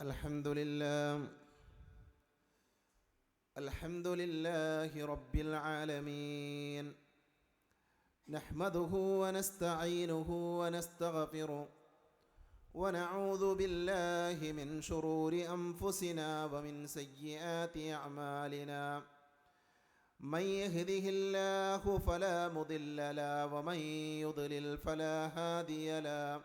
الحمد لله الحمد لله رب العالمين نحمده ونستعينه ونستغفره ونعوذ بالله من شرور انفسنا ومن سيئات اعمالنا من يهده الله فلا مضل له ومن يضلل فلا هادي له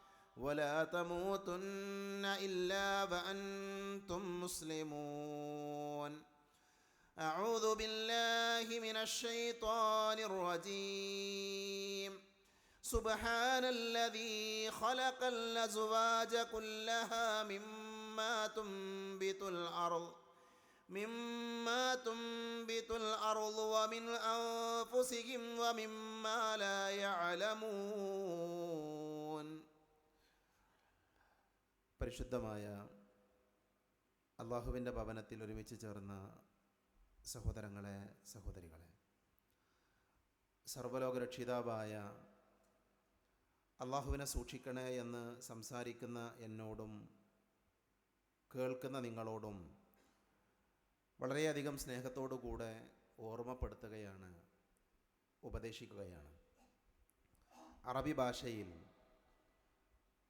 ولا تموتن إلا وأنتم مسلمون. أعوذ بالله من الشيطان الرجيم. سبحان الذي خلق الأزواج كلها مما تنبت الأرض مما تنبت الأرض ومن أنفسهم ومما لا يعلمون. പരിശുദ്ധമായ അള്ളാഹുവിന്റെ ഭവനത്തിൽ ഒരുമിച്ച് ചേർന്ന സഹോദരങ്ങളെ സഹോദരികളെ. സർവലോകരക്ഷിതാവായ അള്ളാഹുവിനെ സൂക്ഷിക്കണേ എന്ന് സംസാരിക്കുന്ന എന്നോടും കേൾക്കുന്ന നിങ്ങളോടും വളരെയധികം സ്നേഹത്തോടു കൂടെ ഓർമ്മപ്പെടുത്തുകയാണ് ഉപദേശിക്കുകയാണ്. അറബി ഭാഷയിൽ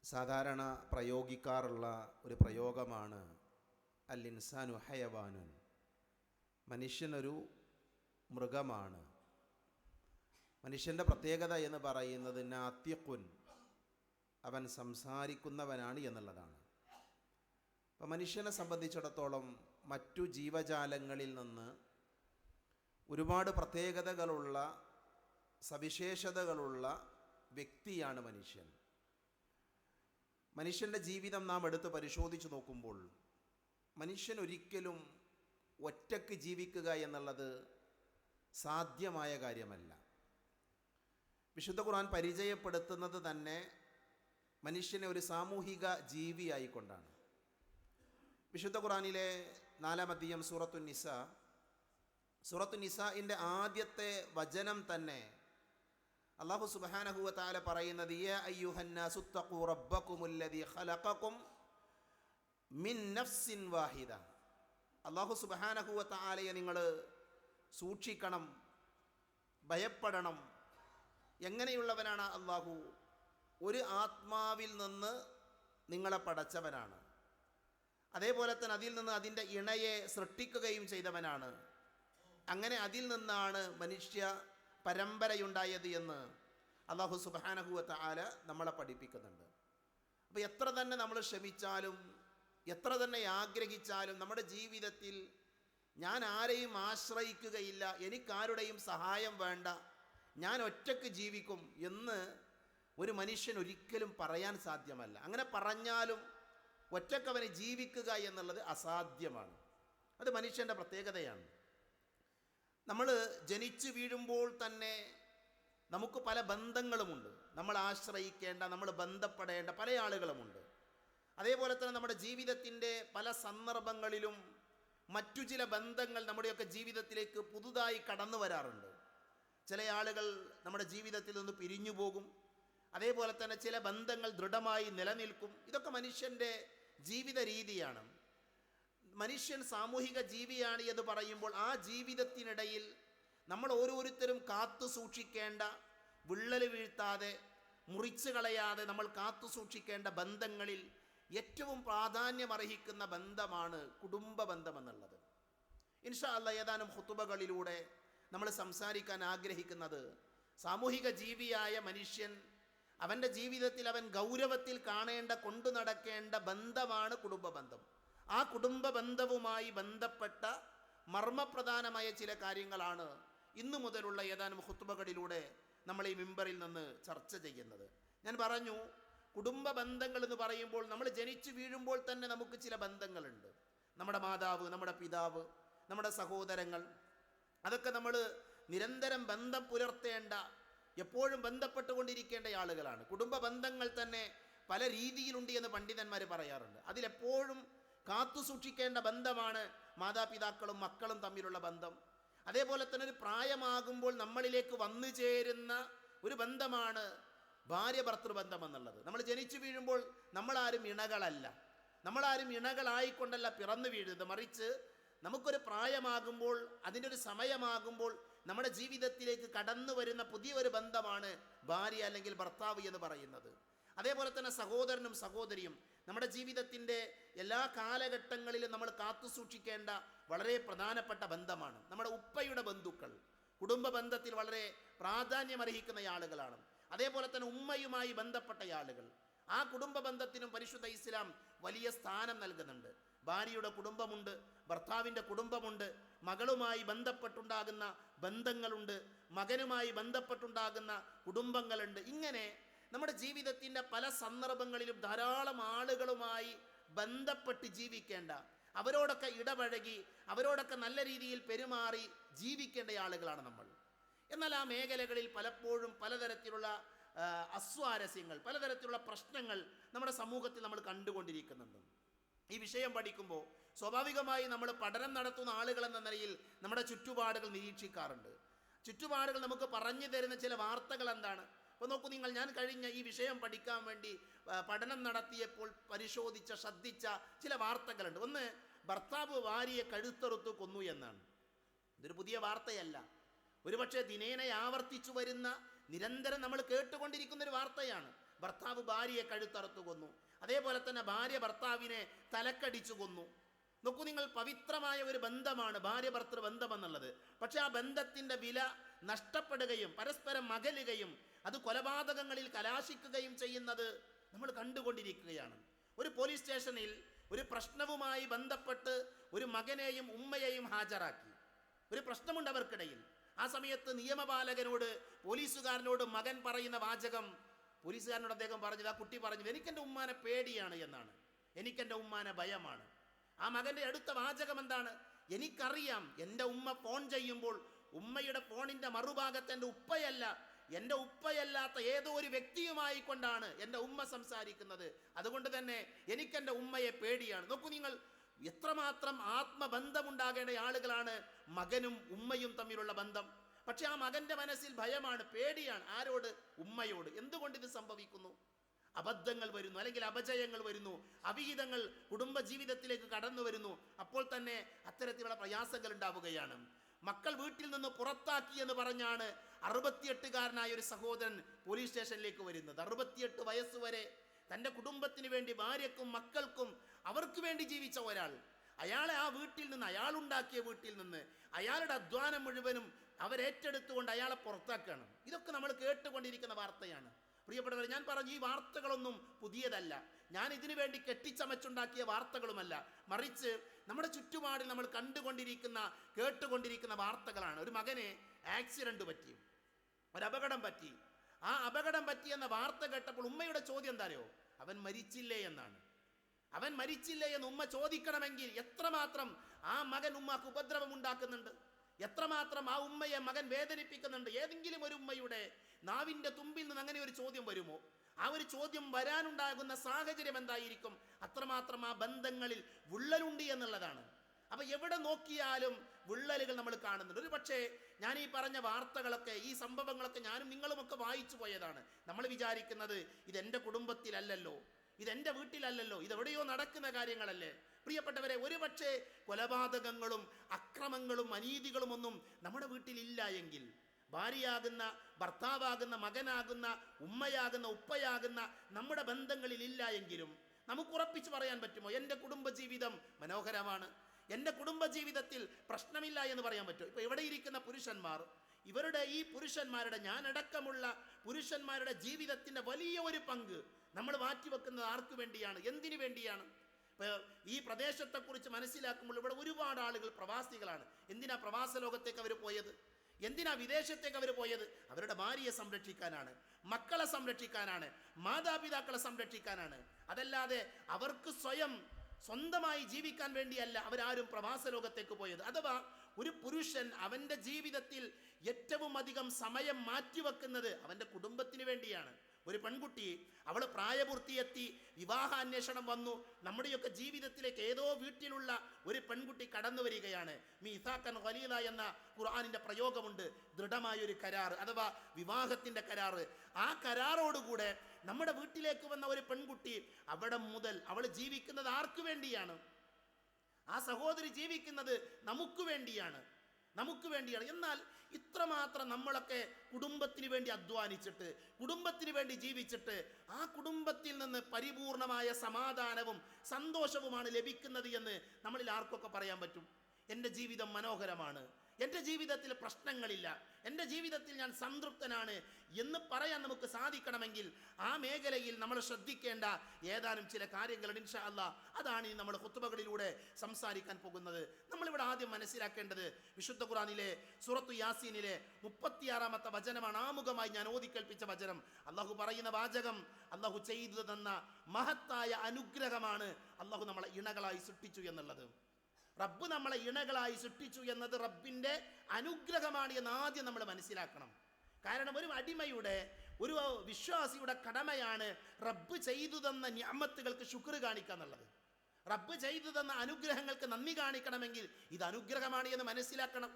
സാധാരണ പ്രയോഗിക്കാറുള്ള ഒരു പ്രയോഗമാണ് അൽ ഇൻസാനു ഹയവാനുൻ. മനുഷ്യനൊരു മൃഗമാണ്. മനുഷ്യന്റെ പ്രത്യേകത എന്ന് പറയുന്നത് നാത്യക്കുൻ അവൻ സംസാരിക്കുന്നവനാണ് എന്നുള്ളതാണ്. അപ്പം മനുഷ്യനെ സംബന്ധിച്ചിടത്തോളം മറ്റു ജീവജാലങ്ങളിൽ നിന്ന് ഒരുപാട് പ്രത്യേകതകളുള്ള സവിശേഷതകളുള്ള വ്യക്തിയാണ് മനുഷ്യൻ. മനുഷ്യന്റെ ജീവിതം നാം എടുത്ത് പരിശോധിച്ച് നോക്കുമ്പോൾ മനുഷ്യൻ ഒരിക്കലും ഒറ്റയ്ക്ക് ജീവിക്കുക എന്നുള്ളത് സാധ്യമായ കാര്യമല്ല. വിശുദ്ധ ഖുർആൻ പരിചയപ്പെടുത്തുന്നത് തന്നെ മനുഷ്യനെ ഒരു സാമൂഹിക ജീവിയായിക്കൊണ്ടാണ് വിശുദ്ധ ഖുറാനിലെ നാലാം അധ്യയം സൂറത്തു നിസ. സൂറത്തു നിസയിന്റെ ആദ്യത്തെ വചനം തന്നെ അള്ളാഹു സുബാനഹുവ പറയുന്നത് മിൻ നഫ്സിൻ വാഹിദ. അള്ളാഹു സുബാനഹുവ നിങ്ങൾ സൂക്ഷിക്കണം ഭയപ്പെടണം. എങ്ങനെയുള്ളവനാണ് അള്ളാഹു ഒരു ആത്മാവിൽ നിന്ന് നിങ്ങളെ പടച്ചവനാണ്. അതേപോലെ തന്നെ അതിൽ നിന്ന് അതിന്റെ ഇണയെ സൃഷ്ടിക്കുകയും ചെയ്തവനാണ്. അങ്ങനെ അതിൽ നിന്നാണ് മനുഷ്യ പരമ്പരയുണ്ടായത് എന്ന് അള്ളാഹു സുബാനഹുവത്ത ആല നമ്മളെ പഠിപ്പിക്കുന്നുണ്ട്. അപ്പോൾ എത്ര തന്നെ നമ്മൾ ശ്രമിച്ചാലും എത്ര തന്നെ ആഗ്രഹിച്ചാലും നമ്മുടെ ജീവിതത്തിൽ ഞാൻ ആരെയും ആശ്രയിക്കുകയില്ല എനിക്കാരുടെയും സഹായം വേണ്ട ഞാൻ ഒറ്റയ്ക്ക് ജീവിക്കും എന്ന് ഒരു മനുഷ്യൻ ഒരിക്കലും പറയാൻ സാധ്യമല്ല. അങ്ങനെ പറഞ്ഞാലും ഒറ്റക്കവന് ജീവിക്കുക എന്നുള്ളത് അസാധ്യമാണ്. അത് മനുഷ്യന്റെ പ്രത്യേകതയാണ്. നമ്മൾ ജനിച്ചു വീഴുമ്പോൾ തന്നെ നമുക്ക് പല ബന്ധങ്ങളുമുണ്ട്. നമ്മൾ ആശ്രയിക്കേണ്ട നമ്മൾ ബന്ധപ്പെടേണ്ട പല ആളുകളുമുണ്ട്. അതേപോലെ തന്നെ നമ്മുടെ ജീവിതത്തിന്റെ പല സന്ദർഭങ്ങളിലും മറ്റു ചില ബന്ധങ്ങൾ നമ്മുടെയൊക്കെ ജീവിതത്തിലേക്ക് പുതുതായി കടന്നു വരാറുണ്ട്. ചില ആളുകൾ നമ്മുടെ ജീവിതത്തിൽ നിന്ന് പിരിഞ്ഞു പോകും. അതേപോലെ തന്നെ ചില ബന്ധങ്ങൾ ദൃഢമായി നിലനിൽക്കും. ഇതൊക്കെ മനുഷ്യന്റെ ജീവിത രീതിയാണ്. മനുഷ്യൻ സാമൂഹിക ജീവിയാണ് എന്ന് പറയുമ്പോൾ ആ ജീവിതത്തിനിടയിൽ നമ്മൾ ഓരോരുത്തരും കാത്തു സൂക്ഷിക്കേണ്ട വിള്ളൽ വീഴ്ത്താതെ മുറിച്ചു കളയാതെ നമ്മൾ കാത്തു സൂക്ഷിക്കേണ്ട ബന്ധങ്ങളിൽ ഏറ്റവും പ്രാധാന്യമർഹിക്കുന്ന ബന്ധമാണ് കുടുംബ ബന്ധം എന്നുള്ളത്. ഇൻഷാ അല്ല ഏതാനും ഹുത്തുബകളിലൂടെ നമ്മൾ സംസാരിക്കാൻ ആഗ്രഹിക്കുന്നത് സാമൂഹിക ജീവിയായ മനുഷ്യൻ അവന്റെ ജീവിതത്തിൽ അവൻ ഗൗരവത്തിൽ കാണേണ്ട കൊണ്ടു നടക്കേണ്ട ബന്ധമാണ് കുടുംബ ബന്ധം. ആ കുടുംബ ബന്ധവുമായി ബന്ധപ്പെട്ട മർമ്മപ്രധാനമായ ചില കാര്യങ്ങളാണ് ഇന്നു മുതലുള്ള ഏതാനും ഹുത്തുബകളിലൂടെ നമ്മൾ ഈ മിമ്പറിൽ നിന്ന് ചർച്ച ചെയ്യുന്നത്. ഞാൻ പറഞ്ഞു കുടുംബ ബന്ധങ്ങൾ എന്ന് പറയുമ്പോൾ നമ്മൾ ജനിച്ചു വീഴുമ്പോൾ തന്നെ നമുക്ക് ചില ബന്ധങ്ങളുണ്ട്. നമ്മുടെ മാതാവ് നമ്മുടെ പിതാവ് നമ്മുടെ സഹോദരങ്ങൾ അതൊക്കെ നമ്മൾ നിരന്തരം ബന്ധം പുലർത്തേണ്ട എപ്പോഴും ബന്ധപ്പെട്ടുകൊണ്ടിരിക്കേണ്ട ആളുകളാണ്. കുടുംബ ബന്ധങ്ങൾ തന്നെ പല രീതിയിലുണ്ട് എന്ന് പണ്ഡിതന്മാർ പറയാറുണ്ട്. അതിലെപ്പോഴും കാത്തു സൂക്ഷിക്കേണ്ട ബന്ധമാണ് മാതാപിതാക്കളും മക്കളും തമ്മിലുള്ള ബന്ധം. അതേപോലെ തന്നെ ഒരു പ്രായമാകുമ്പോൾ നമ്മളിലേക്ക് വന്നു ചേരുന്ന ഒരു ബന്ധമാണ് ഭാര്യ ഭർത്തൃബന്ധം എന്നുള്ളത്. നമ്മൾ ജനിച്ചു വീഴുമ്പോൾ നമ്മളാരും ഇണകളല്ല. നമ്മളാരും ഇണകളായിക്കൊണ്ടല്ല പിറന്നു വീഴുന്നത്. മറിച്ച് നമുക്കൊരു പ്രായമാകുമ്പോൾ അതിന്റെ ഒരു സമയമാകുമ്പോൾ നമ്മുടെ ജീവിതത്തിലേക്ക് കടന്നു വരുന്ന പുതിയൊരു ബന്ധമാണ് ഭാര്യ അല്ലെങ്കിൽ ഭർത്താവ് എന്ന് പറയുന്നത്. അതേപോലെ തന്നെ സഹോദരനും സഹോദരിയും നമ്മുടെ ജീവിതത്തിന്റെ എല്ലാ കാലഘട്ടങ്ങളിലും നമ്മൾ കാത്തു സൂക്ഷിക്കേണ്ട വളരെ പ്രധാനപ്പെട്ട ബന്ധമാണ്. നമ്മുടെ ഉപ്പയുടെ ബന്ധുക്കൾ കുടുംബ ബന്ധത്തിൽ വളരെ പ്രാധാന്യമർഹിക്കുന്ന ആളുകളാണ്. അതേപോലെ തന്നെ ഉമ്മയുമായി ബന്ധപ്പെട്ട ആളുകൾ. ആ കുടുംബ ബന്ധത്തിനും പരിശുദ്ധ ഇസ്ലാം വലിയ സ്ഥാനം നൽകുന്നുണ്ട്. ഭാര്യയുടെ കുടുംബമുണ്ട് ഭർത്താവിന്റെ കുടുംബമുണ്ട് മകളുമായി ബന്ധപ്പെട്ടുണ്ടാകുന്ന ബന്ധങ്ങളുണ്ട് മകനുമായി ബന്ധപ്പെട്ടുണ്ടാകുന്ന കുടുംബങ്ങളുണ്ട്. ഇങ്ങനെ നമ്മുടെ ജീവിതത്തിന്റെ പല സന്ദർഭങ്ങളിലും ധാരാളം ആളുകളുമായി ബന്ധപ്പെട്ട് ജീവിക്കേണ്ട അവരോടൊക്കെ ഇടപഴകി അവരോടൊക്കെ നല്ല രീതിയിൽ പെരുമാറി ജീവിക്കേണ്ട ആളുകളാണ് നമ്മൾ. എന്നാൽ ആ മേഖലകളിൽ പലപ്പോഴും പലതരത്തിലുള്ള അസ്വാരസ്യങ്ങൾ പലതരത്തിലുള്ള പ്രശ്നങ്ങൾ നമ്മുടെ സമൂഹത്തിൽ നമ്മൾ കണ്ടുകൊണ്ടിരിക്കുന്നുണ്ട്. ഈ വിഷയം പഠിക്കുമ്പോൾ സ്വാഭാവികമായി നമ്മൾ പഠനം നടത്തുന്ന ആളുകൾ എന്ന നിലയിൽ നമ്മുടെ ചുറ്റുപാടുകൾ നിരീക്ഷിക്കാറുണ്ട്. ചുറ്റുപാടുകൾ നമുക്ക് പറഞ്ഞു തരുന്ന ചില വാർത്തകൾ എന്താണ്? അപ്പോൾ നോക്കൂ നിങ്ങൾ ഞാൻ കഴിഞ്ഞ ഈ വിഷയം പഠിക്കാൻ വേണ്ടി പഠനം നടത്തിയപ്പോൾ പരിശോധിച്ച ശ്രദ്ധിച്ച ചില വാർത്തകളുണ്ട്. ഒന്ന് ഭർത്താവ് ഭാര്യയെ കഴുത്തറുത്ത് കൊന്നു എന്നാണ്. ഇതൊരു പുതിയ വാർത്തയല്ല. ഒരുപക്ഷെ ദിനേന ആവർത്തിച്ചു വരുന്ന നിരന്തരം നമ്മൾ കേട്ടുകൊണ്ടിരിക്കുന്ന ഒരു വാർത്തയാണ്. ഭർത്താവ് ഭാര്യയെ കഴുത്തറുത്തു കൊന്നു. അതേപോലെ തന്നെ ഭാര്യ ഭർത്താവിനെ തലക്കടിച്ചു കൊന്നു. നോക്കൂ നിങ്ങൾ പവിത്രമായ ഒരു ബന്ധമാണ് ഭാര്യ ഭർത്തൃ ബന്ധമെന്നുള്ളത്. പക്ഷേ ആ ബന്ധത്തിന്റെ വില നഷ്ടപ്പെടുകയും പരസ്പരം മകലുകയും അത് കൊലപാതകങ്ങളിൽ കലാശിക്കുകയും ചെയ്യുന്നത് നമ്മൾ കണ്ടുകൊണ്ടിരിക്കുകയാണ്. ഒരു പോലീസ് സ്റ്റേഷനിൽ ഒരു പ്രശ്നവുമായി ബന്ധപ്പെട്ട് ഒരു മകനെയും ഉമ്മയെയും ഹാജരാക്കി. ഒരു പ്രശ്നമുണ്ട് അവർക്കിടയിൽ. ആ സമയത്ത് നിയമപാലകനോട് പോലീസുകാരനോട് മകൻ പറയുന്ന വാചകം പോലീസുകാരനോട് അദ്ദേഹം പറഞ്ഞത് ആ കുട്ടി പറഞ്ഞത് എനിക്കെന്റെ ഉമ്മാനെ പേടിയാണ് എന്നാണ്. എനിക്കെന്റെ ഉമ്മാനെ ഭയമാണ്. ആ മകന്റെ അടുത്ത വാചകം എന്താണ്? എനിക്കറിയാം എന്റെ ഉമ്മ ഫോൺ ചെയ്യുമ്പോൾ ഉമ്മയുടെ ഫോണിന്റെ മറുഭാഗത്ത് എന്റെ ഉപ്പയല്ല എന്റെ ഉപ്പയല്ലാത്ത ഏതോ ഒരു വ്യക്തിയുമായി കൊണ്ടാണ് എന്റെ ഉമ്മ സംസാരിക്കുന്നത്. അതുകൊണ്ട് തന്നെ എനിക്കെന്റെ ഉമ്മയെ പേടിയാണ്. നോക്കൂ നിങ്ങൾ എത്രമാത്രം ആത്മബന്ധമുണ്ടാകേണ്ട ആളുകളാണ് മകനും ഉമ്മയും തമ്മിലുള്ള ബന്ധം. പക്ഷെ ആ മകന്റെ മനസ്സിൽ ഭയമാണ് പേടിയാണ്. ആരോട്? ഉമ്മയോട്. എന്തുകൊണ്ട് ഇത് സംഭവിക്കുന്നു? അബദ്ധങ്ങൾ വരുന്നു അല്ലെങ്കിൽ അപജയങ്ങൾ വരുന്നു അവിഹിതങ്ങൾ കുടുംബ ജീവിതത്തിലേക്ക് കടന്നു വരുന്നു. അപ്പോൾ തന്നെ അത്തരത്തിലുള്ള പ്രയാസങ്ങൾ ഉണ്ടാവുകയാണ്. മക്കൾ വീട്ടിൽ നിന്ന് പുറത്താക്കി എന്ന് പറഞ്ഞാണ് അറുപത്തിയെട്ടുകാരനായ ഒരു സഹോദരൻ പോലീസ് സ്റ്റേഷനിലേക്ക് വരുന്നത്. അറുപത്തിയെട്ട് വയസ്സ് വരെ തന്റെ കുടുംബത്തിന് വേണ്ടി ഭാര്യക്കും മക്കൾക്കും അവർക്ക് വേണ്ടി ജീവിച്ച ഒരാൾ. അയാളെ ആ വീട്ടിൽ നിന്ന് അയാൾ ഉണ്ടാക്കിയ വീട്ടിൽ നിന്ന് അയാളുടെ അധ്വാനം മുഴുവനും അവരേറ്റെടുത്തുകൊണ്ട് അയാളെ പുറത്താക്കുകയാണ്. ഇതൊക്കെ നമ്മൾ കേട്ടുകൊണ്ടിരിക്കുന്ന വാർത്തയാണ്. പ്രിയപ്പെട്ടവർ ഞാൻ പറഞ്ഞു ഈ വാർത്തകളൊന്നും പുതിയതല്ല. ഞാൻ ഇതിനു വേണ്ടി കെട്ടിച്ചമച്ചുണ്ടാക്കിയ വാർത്തകളുമല്ല. മറിച്ച് നമ്മുടെ ചുറ്റുപാടിൽ നമ്മൾ കണ്ടുകൊണ്ടിരിക്കുന്ന കേട്ടുകൊണ്ടിരിക്കുന്ന വാർത്തകളാണ്. ഒരു മകന് ആക്സിഡന്റ് പറ്റി ഒരു അപകടം പറ്റി. ആ അപകടം പറ്റി എന്ന വാർത്ത കേട്ടപ്പോൾ ഉമ്മയുടെ ചോദ്യം എന്താ അറിയോ? അവൻ മരിച്ചില്ലേ എന്നാണ്. അവൻ മരിച്ചില്ലേ എന്ന് ഉമ്മ ചോദിക്കണമെങ്കിൽ എത്രമാത്രം ആ മകൻ ഉമ്മക്ക് ഉപദ്രവം ഉണ്ടാക്കുന്നുണ്ട് എത്രമാത്രം ആ ഉമ്മയെ മകൻ വേദനിപ്പിക്കുന്നുണ്ട്? ഏതെങ്കിലും ഒരു ഉമ്മയുടെ നാവിന്റെ തുമ്പിൽ നിന്ന് അങ്ങനെ ഒരു ചോദ്യം വരുമോ? ആ ഒരു ചോദ്യം വരാനുണ്ടാകുന്ന സാഹചര്യം എന്തായിരിക്കും? അത്രമാത്രം ആ ബന്ധങ്ങളിൽ വിള്ളലുണ്ട് എന്നുള്ളതാണ്. അപ്പോൾ എവിടെ നോക്കിയാലും വിള്ളലുകൾ നമ്മൾ കാണുന്നുണ്ട്. ഒരു പക്ഷേ ഞാൻ ഈ പറഞ്ഞ വാർത്തകളൊക്കെ ഈ സംഭവങ്ങളൊക്കെ ഞാനും നിങ്ങളുമൊക്കെ വായിച്ചു പോയതാണ്. നമ്മൾ വിചാരിക്കുന്നത് ഇതെന്റെ കുടുംബത്തിലല്ലല്ലോ ഇതെന്റെ വീട്ടിലല്ലല്ലോ ഇതെവിടെയോ നടക്കുന്ന കാര്യങ്ങളല്ലേ. പ്രിയപ്പെട്ടവരെ ഒരുപക്ഷെ കൊലപാതകങ്ങളും അക്രമങ്ങളും അനീതികളും ഒന്നും നമ്മുടെ വീട്ടിലില്ല എങ്കിൽ ഭാര്യയാകുന്ന ഭർത്താവാകുന്ന മകനാകുന്ന ഉമ്മയാകുന്ന ഉപ്പയാകുന്ന നമ്മുടെ ബന്ധങ്ങളിൽ ഇല്ല എങ്കിലും നമുക്ക് ഉറപ്പിച്ച് പറയാൻ പറ്റുമോ? എന്റെ കുടുംബജീവിതം മനോഹരമാണ്. എന്റെ കുടുംബജീവിതത്തിൽ പ്രശ്നമില്ല എന്ന് പറയാൻ പറ്റുമോ? ഇപ്പോൾ ഇവിടെ ഇരിക്കുന്ന പുരുഷന്മാർ? ഇവരുടെ ഈ പുരുഷന്മാരുടെ ഞാനടക്കമുള്ള പുരുഷന്മാരുടെ ജീവിതത്തിന്റെ വലിയ ഒരു പങ്ക് നമ്മൾ മാറ്റിവെക്കുന്നത് ആർക്കു വേണ്ടിയാണ്? എന്തിനു വേണ്ടിയാണ്? ഈ പ്രദേശത്തെക്കുറിച്ച് മനസ്സിലാക്കുമ്പോൾ ഇവിടെ ഒരുപാട് ആളുകൾ പ്രവാസികളാണ്. എന്തിനാ പ്രവാസ ലോകത്തേക്ക് അവർ പോയത്? എന്തിനാ വിദേശത്തേക്ക് അവർ പോയത്? അവരുടെ ഭാര്യയെ സംരക്ഷിക്കാനാണ് മക്കളെ സംരക്ഷിക്കാനാണ് മാതാപിതാക്കളെ സംരക്ഷിക്കാനാണ്. അതല്ലാതെ അവർക്ക് സ്വയം സ്വന്തമായി ജീവിക്കാൻ വേണ്ടിയല്ല അവരാരും പ്രവാസ ലോകത്തേക്ക് പോയത്. അഥവാ ഒരു പുരുഷൻ അവന്റെ ജീവിതത്തിൽ ഏറ്റവും അധികം സമയം മാറ്റിവെക്കുന്നത് അവന്റെ കുടുംബത്തിന് വേണ്ടിയാണ്. ഒരു പെൺകുട്ടി അവൾ പ്രായപൂർത്തിയെത്തി വിവാഹാന്വേഷണം വന്നു. നമ്മുടെയൊക്കെ ജീവിതത്തിലേക്ക് ഏതോ വീട്ടിലുള്ള ഒരു പെൺകുട്ടി കടന്നു വരികയാണ്. മീസാക്കൻ ഖലീല എന്ന ഖുർആാനിന്റെ പ്രയോഗമുണ്ട്. ദൃഢമായൊരു കരാർ അഥവാ വിവാഹത്തിന്റെ കരാറ്. ആ കരാറോടുകൂടെ നമ്മുടെ വീട്ടിലേക്ക് വന്ന ഒരു പെൺകുട്ടി അവിടെ മുതൽ അവൾ ജീവിക്കുന്നത് ആർക്കു വേണ്ടിയാണ്? ആ സഹോദരി ജീവിക്കുന്നത് നമുക്ക് വേണ്ടിയാണ്. നമുക്ക് വേണ്ടിയാണ്. എന്നാൽ ഇത്രമാത്രം നമ്മളൊക്കെ കുടുംബത്തിന് വേണ്ടി അധ്വാനിച്ചിട്ട് കുടുംബത്തിന് വേണ്ടി ജീവിച്ചിട്ട് ആ കുടുംബത്തിൽ നിന്ന് പരിപൂർണമായ സമാധാനവും സന്തോഷവുമാണ് ലഭിക്കുന്നത് എന്ന് നമ്മളിൽ ആർക്കൊക്കെ പറയാൻ പറ്റും? എന്റെ ജീവിതം മനോഹരമാണ്. എന്റെ ജീവിതത്തിൽ പ്രശ്നങ്ങളില്ല. എന്റെ ജീവിതത്തിൽ ഞാൻ സംതൃപ്തനാണ് എന്ന് പറയാൻ നമുക്ക് സാധിക്കണമെങ്കിൽ ആ മേഖലയിൽ നമ്മൾ ശ്രദ്ധിക്കേണ്ട ഏതാനും ചില കാര്യങ്ങൾ ഇൻഷാ അല്ലാ അതാണ് ഈ നമ്മൾ കുത്തുബകളിലൂടെ സംസാരിക്കാൻ പോകുന്നത്. നമ്മളിവിടെ ആദ്യം മനസ്സിലാക്കേണ്ടത് വിശുദ്ധ ഖുറാനിലെ സുറത്തു യാസീനിലെ മുപ്പത്തിയാറാമത്തെ വചനമാണ്. ആമുഖമായി ഞാൻ ഓതിക്കേൽപ്പിച്ച വചനം. അള്ളാഹു പറയുന്ന വാചകം അള്ളാഹു ചെയ്തു തന്ന മഹത്തായ അനുഗ്രഹമാണ് അള്ളാഹു നമ്മളെ ഇണകളായി സൃഷ്ടിച്ചു എന്നുള്ളത്. റബ്ബ് നമ്മളെ ഇണകളായി സൃഷ്ടിച്ചു എന്നത് റബ്ബിന്റെ അനുഗ്രഹമാണ് എന്ന് ആദ്യം നമ്മൾ മനസ്സിലാക്കണം. കാരണം ഒരു അടിമയുടെ ഒരു വിശ്വാസിയുടെ കടമയാണ് റബ്ബ് ചെയ്തു തന്ന ഞാമത്തുകൾക്ക് ശുക്ർ കാണിക്കുക എന്നുള്ളത്. റബ്ബ് ചെയ്തു തന്ന അനുഗ്രഹങ്ങൾക്ക് നന്ദി കാണിക്കണമെങ്കിൽ ഇത് അനുഗ്രഹമാണ് എന്ന് മനസ്സിലാക്കണം.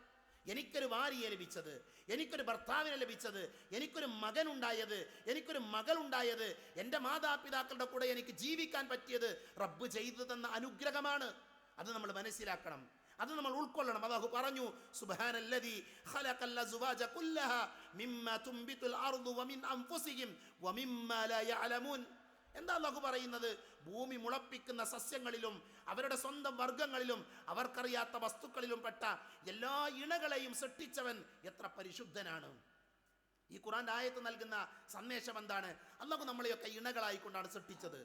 എനിക്കൊരു ഭാര്യയെ ലഭിച്ചത് എനിക്കൊരു ഭർത്താവിനെ ലഭിച്ചത് എനിക്കൊരു മകൻ ഉണ്ടായത് എനിക്കൊരു മകൾ ഉണ്ടായത് എന്റെ മാതാപിതാക്കളുടെ കൂടെ എനിക്ക് ജീവിക്കാൻ പറ്റിയത് റബ്ബ് ചെയ്തു തന്ന അനുഗ്രഹമാണ്. അത് നമ്മൾ മനസ്സിലാക്കണം. അത് നമ്മൾ ഉൾക്കൊള്ളണം. അതാഹു പറഞ്ഞു സുബ്ഹാനല്ലദി ഖലഖൽ കുല്ലഹ മിമ്മ തുംബിതുൽ അർദു വമിൻ അൻഫുസിഹിം വമിമ്മ ലാ യഅലമൂൻ. എന്താ അല്ലാഹു പറയുന്നത്? ഭൂമി മുളപ്പിക്കുന്ന സസ്യങ്ങളിലും അവരുടെ സ്വന്തം വർഗങ്ങളിലും അവർക്കറിയാത്ത വസ്തുക്കളിലും പെട്ട എല്ലാ ഇണകളെയും സൃഷ്ടിച്ചവൻ എത്ര പരിശുദ്ധനാണ്. ഈ ഖുറാന്റെ ആയത്ത് നൽകുന്ന സന്ദേശം എന്താണ്? അന്നൊക്കെ നമ്മളെയൊക്കെ ഇണകളായിക്കൊണ്ടാണ് സൃഷ്ടിച്ചത്.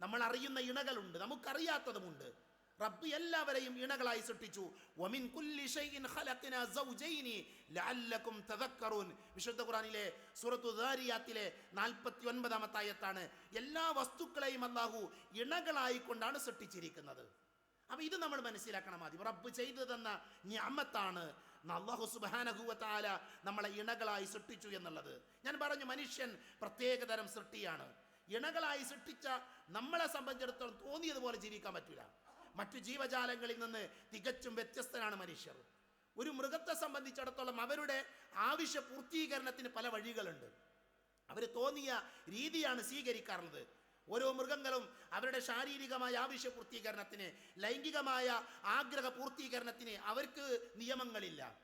നമ്മൾ അറിയുന്ന ഇണകളുണ്ട് നമുക്കറിയാത്തതുമുണ്ട്. റബ്ബ് എല്ലാവരെയും ഇണകളായി സൃഷ്ടിച്ചു. വമിൻ കുല്ലി ഷൈഇൻ ഖലഖ്നാ സൗജൈനി ലഅല്ലകും തദക്കറൂൻ. വിശുദ്ധ ഖുർആനിലെ സൂറത്തു ദാരിയാത്തിലെ 49ാമത്തെ ആയത്താണ്. എല്ലാ വസ്തുക്കളെയും അല്ലാഹു ഇണകളായി കൊണ്ടാണ് സൃഷ്ടിച്ചിരിക്കുന്നത്. അപ്പോൾ ഇത് നമ്മൾ മനസ്സിലാക്കണം ആദ്യം. റബ്ബ് ചെയ്തു തന്ന ഞാമത്താണ്. അള്ളാഹു സുബാനഹുവത്താല നമ്മളെ ഇണകളായി സൃഷ്ടിച്ചു എന്നുള്ളത്. ഞാൻ പറഞ്ഞു മനുഷ്യൻ പ്രത്യേകതരം സൃഷ്ടിയാണ്. ഇണകളായി സൃഷ്ടിച്ച നമ്മളെ സംബന്ധിച്ചിടത്തോളം തോന്നിയതുപോലെ ജീവിക്കാൻ പറ്റില്ല മറ്റു ജീവജാലങ്ങളിൽ നിന്ന് തികച്ചും വ്യത്യസ്തനാണ് മനുഷ്യർ. ഒരു മൃഗത്തെ സംബന്ധിച്ചിടത്തോളം അവരുടെ ആവശ്യ പൂർത്തീകരണത്തിന് പല വഴികളുണ്ട്. അവർ തോന്നിയ രീതിയാണ് സ്വീകരിക്കാറുള്ളത്. ഓരോ മൃഗങ്ങളും അവരുടെ ശാരീരികമായ ആവശ്യ പൂർത്തീകരണത്തിന് ലൈംഗികമായ ആഗ്രഹ പൂർത്തീകരണത്തിന് അവർക്ക് നിയമങ്ങളില്ല.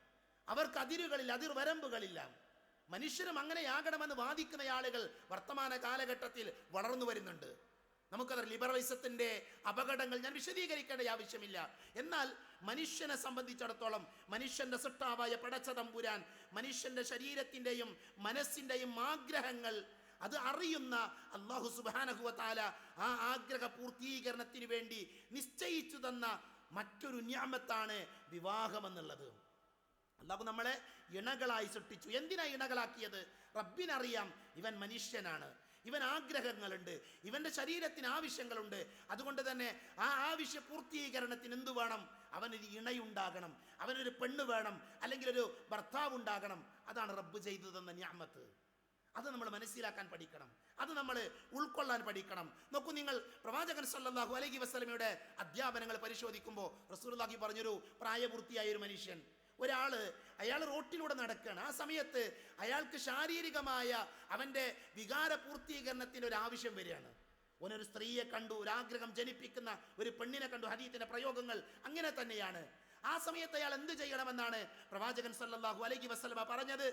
അവർക്ക് അതിരുകളില്ല അതിർവരമ്പുകളില്ല. മനുഷ്യരും അങ്ങനെയാകണമെന്ന് വാദിക്കുന്ന ആളുകൾ വർത്തമാന കാലഘട്ടത്തിൽ വളർന്നു വരുന്നുണ്ട്. നമുക്കത് ലിബറലിസത്തിന്റെ അപകടങ്ങൾ ഞാൻ വിശദീകരിക്കേണ്ട ആവശ്യമില്ല. എന്നാൽ മനുഷ്യനെ സംബന്ധിച്ചിടത്തോളം മനുഷ്യന്റെ സൃഷ്ടാവായ പടച്ച തമ്പുരാൻ മനുഷ്യന്റെ ശരീരത്തിന്റെയും മനസ്സിന്റെയും ആഗ്രഹങ്ങൾ അത് അറിയുന്ന അള്ളാഹു സുബാനഹുവത്താല ആ ആഗ്രഹ പൂർത്തീകരണത്തിന് വേണ്ടി നിശ്ചയിച്ചു തന്ന മറ്റൊരു ന്യാമത്താണ് വിവാഹമെന്നുള്ളത് അള്ളാഹു നമ്മളെ ഇണകളായി സൃഷ്ടിച്ചു. എന്തിനാ ഇണകളാക്കിയത്? റബ്ബിനറിയാം ഇവൻ മനുഷ്യനാണ്. ഇവൻ ആഗ്രഹങ്ങളുണ്ട് ഇവന്റെ ശരീരത്തിന് ആവശ്യങ്ങളുണ്ട്. അതുകൊണ്ട് തന്നെ ആ ആവശ്യ പൂർത്തീകരണത്തിന് എന്തു വേണം? അവനൊരു ഇണയുണ്ടാകണം അവനൊരു പെണ്ണ് വേണം അല്ലെങ്കിൽ ഒരു ഭർത്താവ് ഉണ്ടാകണം അതാണ് റബ്ബ് ചെയ്തതെന്ന ഞാമത്ത്. അത് നമ്മൾ മനസ്സിലാക്കാൻ പഠിക്കണം അത് നമ്മൾ ഉൾക്കൊള്ളാൻ പഠിക്കണം. നോക്കൂ നിങ്ങൾ പ്രവാചകൻ സല്ലാഹു അലൈഹി വസല്ലമയുടെ അധ്യാപനങ്ങൾ പരിശോധിക്കുമ്പോൾ റസൂലുള്ളാഹി പറഞ്ഞൊരു പ്രായപൂർത്തിയായ ഒരു മനുഷ്യൻ ഒരാൾ അയാൾ റോട്ടിലൂടെ നടക്കുകയാണ് ആ സമയത്ത് അയാൾക്ക് ശാരീരികമായ അവന്റെ വികാര പൂർത്തീകരണത്തിന് ഒരു ആവശ്യം വരികയാണ്. ഓനൊരു സ്ത്രീയെ കണ്ടു ഒരു ആഗ്രഹം ജനിപ്പിക്കുന്ന ഒരു പെണ്ണിനെ കണ്ടു ഹരീത്തിന്റെ പ്രയോഗങ്ങൾ അങ്ങനെ തന്നെയാണ്. ആ സമയത്ത് അയാൾ എന്ത് ചെയ്യണമെന്നാണ് പ്രവാചകൻ സല്ലാഹു അലൈഹി വസ്ലമ പറഞ്ഞത്?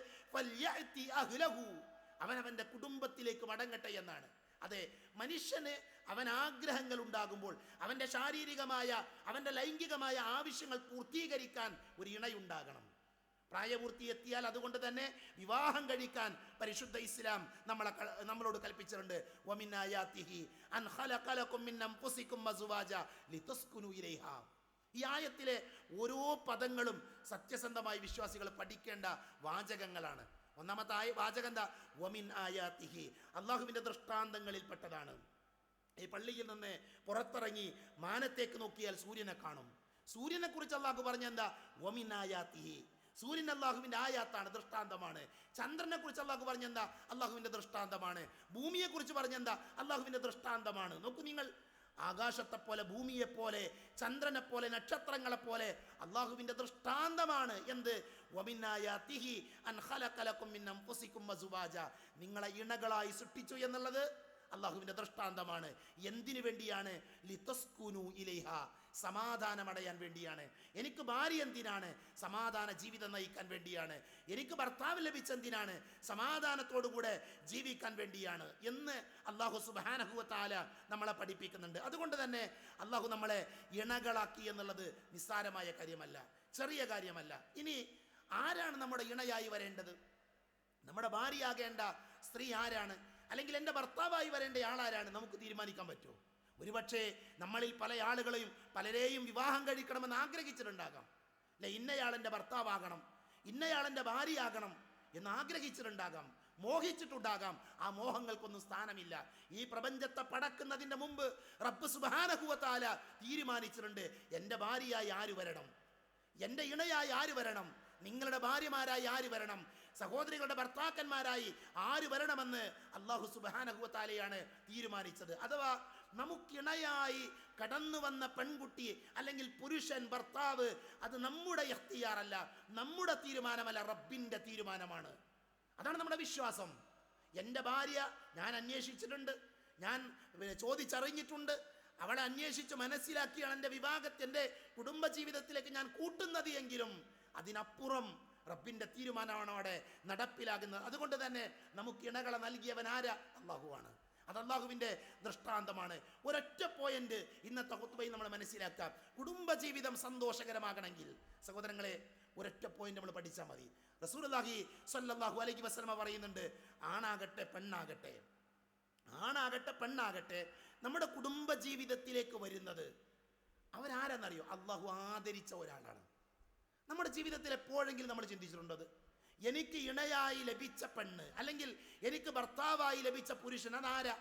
അവനവന്റെ കുടുംബത്തിലേക്ക് മടങ്ങട്ടെ എന്നാണ്. അതെ മനുഷ്യന് അവൻ ആഗ്രഹങ്ങൾ ഉണ്ടാകുമ്പോൾ അവന്റെ ശാരീരികമായ അവന്റെ ലൈംഗികമായ ആവശ്യങ്ങൾ പൂർത്തീകരിക്കാൻ ഒരു ഇണയുണ്ടാകണം. പ്രായപൂർത്തി എത്തിയാൽ അതുകൊണ്ട് തന്നെ വിവാഹം കഴിക്കാൻ പരിശുദ്ധ ഇസ്ലാം നമ്മളെ നമ്മളോട് കൽപ്പിച്ചിട്ടുണ്ട്. അൻ ലിതസ്കുനു ഈ ആയത്തിലെ ഓരോ പദങ്ങളും സത്യസന്ധമായി വിശ്വാസികൾ പഠിക്കേണ്ട വാചകങ്ങളാണ്. ഒന്നാമത്തെ ആയ വാചകം എന്താ? വമിൻ ആയാത്തിഹി. അള്ളാഹുവിന്റെ ദൃഷ്ടാന്തങ്ങളിൽപ്പെട്ടതാണ്. ഈ പള്ളിയിൽ നിന്ന് പുറത്തിറങ്ങി മാനത്തേക്ക് നോക്കിയാൽ സൂര്യനെ കാണും. സൂര്യനെ കുറിച്ച് അള്ളാഹു പറഞ്ഞ എന്താ? വമിൻ സൂര്യൻ അള്ളാഹുവിന്റെ ആയാത്താണ് ദൃഷ്ടാന്തമാണ്. ചന്ദ്രനെ കുറിച്ച് അള്ളാഹു പറഞ്ഞെന്താ അള്ളാഹുവിന്റെ ദൃഷ്ടാന്തമാണ്. ഭൂമിയെ കുറിച്ച് പറഞ്ഞെന്താ അള്ളാഹുവിന്റെ ദൃഷ്ടാന്തമാണ്. നോക്കൂ നിങ്ങൾ ആകാശത്തെ പോലെ ഭൂമിയെ പോലെ ചന്ദ്രനെ പോലെ നക്ഷത്രങ്ങളെ പോലെ അള്ളാഹുവിന്റെ ദൃഷ്ടാന്തമാണ്. എന്ത്? നിങ്ങളെ ഇണകളായി സൃഷ്ടിച്ചു എന്നുള്ളത് അള്ളാഹുവിന്റെ ദൃഷ്ടാന്തമാണ്. എന്തിനു വേണ്ടിയാണ്? ലിതസ്കുനു ഇലൈഹ. സമാധാനമടയാൻ വേണ്ടിയാണ്. എനിക്ക് ഭാര്യ എന്തിനാണ്? സമാധാന ജീവിതം നയിക്കാൻ വേണ്ടിയാണ്. എനിക്ക് ഭർത്താവ് ലഭിച്ചെന്തിനാണ് സമാധാനത്തോടുകൂടെ ജീവിക്കാൻ വേണ്ടിയാണ് എന്ന് അള്ളാഹു സുബാനഹുവത്താല നമ്മളെ പഠിപ്പിക്കുന്നുണ്ട്. അതുകൊണ്ട് തന്നെ അള്ളാഹു നമ്മളെ ഇണകളാക്കി എന്നുള്ളത് നിസ്സാരമായ കാര്യമല്ല. ചെറിയ കാര്യമല്ല. ഇനി ആരാണ് നമ്മുടെ ഇണയായി വരേണ്ടത്? നമ്മുടെ ഭാര്യയാകേണ്ട സ്ത്രീ ആരാണ്? അല്ലെങ്കിൽ എന്റെ ഭർത്താവായി വരേണ്ട ആളാരാണ് നമുക്ക് തീരുമാനിക്കാൻ പറ്റുമോ? ഒരുപക്ഷെ നമ്മളിൽ പല ആളുകളെയും പലരെയും വിവാഹം കഴിക്കണമെന്ന് ആഗ്രഹിച്ചിട്ടുണ്ടാകാം. അല്ലെ ഇന്നയാളെന്റെ ഭർത്താവാകണം ഇന്നയാളെന്റെ ഭാര്യയാകണം എന്ന് ആഗ്രഹിച്ചിട്ടുണ്ടാകാം മോഹിച്ചിട്ടുണ്ടാകാം. ആ മോഹങ്ങൾക്കൊന്നും സ്ഥാനമില്ല. ഈ പ്രപഞ്ചത്തെ പടക്കുന്നതിന്റെ മുമ്പ് റബ്ബ് സുബാനഹുവത്താല തീരുമാനിച്ചിട്ടുണ്ട് എന്റെ ഭാര്യയായി ആര് വരണം? എന്റെ ഇണയായി ആര് വരണം? നിങ്ങളുടെ ഭാര്യമാരായി ആര് വരണം? സഹോദരികളുടെ ഭർത്താക്കന്മാരായി ആര് വരണമെന്ന് അള്ളാഹു സുബാനഹുവത്താലയാണ് തീരുമാനിച്ചത്. അഥവാ നമുക്കിണയായി കടന്നു വന്ന പെൺകുട്ടി അല്ലെങ്കിൽ പുരുഷൻ ഭർത്താവ് അത് നമ്മുടെ എഫ്തിയാറല്ല നമ്മുടെ തീരുമാനമല്ല റബ്ബിന്റെ തീരുമാനമാണ്. അതാണ് നമ്മുടെ വിശ്വാസം. എന്റെ ഭാര്യ ഞാൻ അന്വേഷിച്ചിട്ടുണ്ട് ഞാൻ ചോദിച്ചറിഞ്ഞിട്ടുണ്ട് അവളെ അന്വേഷിച്ച് മനസ്സിലാക്കിയാണ് എന്റെ വിവാഹത്തിന്റെ കുടുംബജീവിതത്തിലേക്ക് ഞാൻ കൂട്ടുന്നത് എങ്കിലും അതിനപ്പുറം റബ്ബിന്റെ തീരുമാനമാണ് അവിടെ നടപ്പിലാകുന്നത്. അതുകൊണ്ട് തന്നെ നമുക്ക് ഇണകളെ നൽകിയവൻ ആരാ? അള്ളാഹുവാണ് അത് അള്ളാഹുവിന്റെ ദൃഷ്ടാന്തമാണ്. ഒരൊറ്റ പോയിന്റ് ഇന്നത്തെ ഹുത്തുബയിൽ നമ്മൾ മനസ്സിലാക്കാം. കുടുംബജീവിതം സന്തോഷകരമാകണമെങ്കിൽ സഹോദരങ്ങളെ ഒരൊറ്റ പോയിന്റ് നമ്മൾ പഠിച്ചാൽ മതി. റസൂലുള്ളാഹി സ്വല്ലല്ലാഹു അലൈഹി വസ്ലമ പറയുന്നുണ്ട് ആണാകട്ടെ പെണ്ണാകട്ടെ. ആണാകട്ടെ പെണ്ണാകട്ടെ നമ്മുടെ കുടുംബ ജീവിതത്തിലേക്ക് വരുന്നത് അവരാരെന്നറിയോ? അള്ളാഹു ആദരിച്ച ഒരാളാണ്. നമ്മുടെ ജീവിതത്തിൽ എപ്പോഴെങ്കിലും നമ്മൾ ചിന്തിച്ചിട്ടുണ്ടത് എനിക്ക് ഇണയായി ലഭിച്ച പെണ്ണ് അല്ലെങ്കിൽ എനിക്ക് ഭർത്താവായി ലഭിച്ച പുരുഷൻ അതാരാ?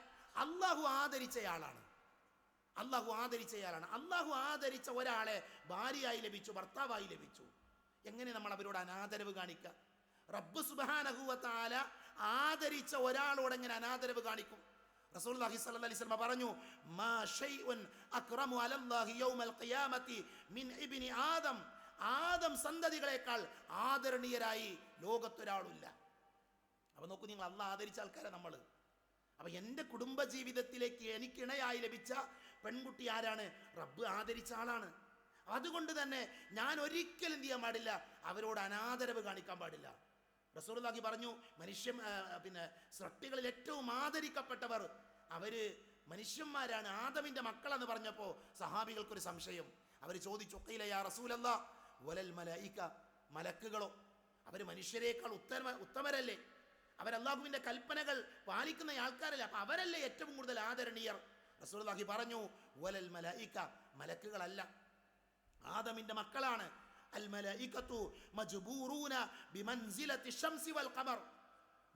അള്ളാഹു ആദരിച്ചയാളാണ് അള്ളാഹു ആദരിച്ചയാളാണ് അള്ളാഹു ആദരിച്ച ഒരാളെ ഭാര്യയായി ലഭിച്ചു ഭർത്താവായി ലഭിച്ചു. എങ്ങനെ നമ്മൾ അവരോട് അനാദരവ് കാണിക്കുക റബ്ബ് സുബാനഹുവത്താല ആദരിച്ച ഒരാളോട് എങ്ങനെ അനാദരവ് കാണിക്കും? സ്വല്ലല്ലാഹി അലൈഹി പറഞ്ഞു മാ ഷൈഉൻ അക്റമു അലല്ലാഹി യൗമൽ ഖിയാമത്തി മിൻ ഇബ്നി ആദം. ആദം സന്തതികളെക്കാൾ ആദരണീയരായി ലോകത്തൊരാളില്ല അപ്പൊ നോക്കൂ നിങ്ങൾ അല്ല ആദരിച്ച ആൾക്കാരെ നമ്മൾ അപ്പൊ എന്റെ കുടുംബ ജീവിതത്തിലേക്ക് എനിക്ക് ഇണയായി ലഭിച്ച പെൺകുട്ടി ആരാണ്? റബ്ബ് ആദരിച്ച ആളാണ്. അതുകൊണ്ട് തന്നെ ഞാൻ ഒരിക്കലും ചെയ്യാൻ പാടില്ല അവരോട് അനാദരവ് കാണിക്കാൻ പാടില്ല. റസൂർലാക്കി പറഞ്ഞു മനുഷ്യൻ പിന്നെ സൃഷ്ടികളിൽ ഏറ്റവും ആദരിക്കപ്പെട്ടവർ അവർ മനുഷ്യന്മാരാണ്. ആദമിന്റെ മക്കളെന്ന് പറഞ്ഞപ്പോൾ സഹാബികൾക്കൊരു സംശയം. അവർ ചോദിച്ചു "ഒക്കയില യാ റസൂലല്ല? വലൽ മലയിക്ക മലക്കുകളോ. അവർ മനുഷ്യരെക്കാൾ ഉത്തമ ഉത്തമരല്ലേ? അവരല്ലാഹുവിന്റെ കൽപ്പനകൾ പാലിക്കുന്ന ആൾക്കാരല്ലേ? അപ്പൊ അവരല്ലേ ഏറ്റവും കൂടുതൽ ആദരണീയർ? റസൂലുള്ളാഹി പറഞ്ഞു വലൽ മലയിക്ക മലക്കുകളല്ല. ആദമിന്റെ മക്കളാണ്. അൽ മലയിക്കത്തു മജ്ബൂറൂന ബിമൻസിലത്തി ശംസി വൽ ഖമർ.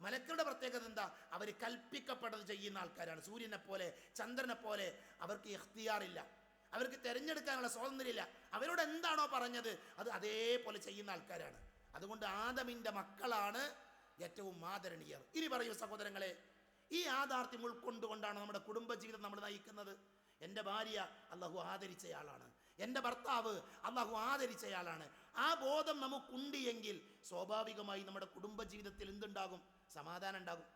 മലക്കളുടെ പ്രത്യേകത എന്താ? അവർ കൽപ്പിക്കപ്പെട്ടത് ചെയ്യുന്ന ആൾക്കാരാണ്. സൂര്യനെ പോലെ ചന്ദ്രനെ പോലെ അവർക്ക് ഇഖ്തിയാറില്ല. അവർക്ക് തിരഞ്ഞെടുക്കാനുള്ള സ്വാതന്ത്ര്യമില്ല. അവരോട് എന്താണോ പറഞ്ഞത് അത് അതേപോലെ ചെയ്യുന്ന ആൾക്കാരാണ്. അതുകൊണ്ട് ആദമിന്റെ മക്കളാണ് ഏറ്റവും ആദരണീയർ. ഇനി പറയൂ സഹോദരങ്ങളെ ഈ യാഥാർത്ഥ്യം ഉൾക്കൊണ്ടുകൊണ്ടാണ് നമ്മുടെ കുടുംബജീവിതം നമ്മൾ നയിക്കുന്നത്. എന്റെ ഭാര്യ അള്ളാഹു ആദരിച്ചയാളാണ്. എന്റെ ഭർത്താവ് അള്ളാഹു ആദരിച്ചയാളാണ്. ആ ബോധം നമുക്കുണ്ട് എങ്കിൽ സ്വാഭാവികമായി നമ്മുടെ കുടുംബജീവിതത്തിൽ എന്തുണ്ടാകും? സമാധാനം ഉണ്ടാകും.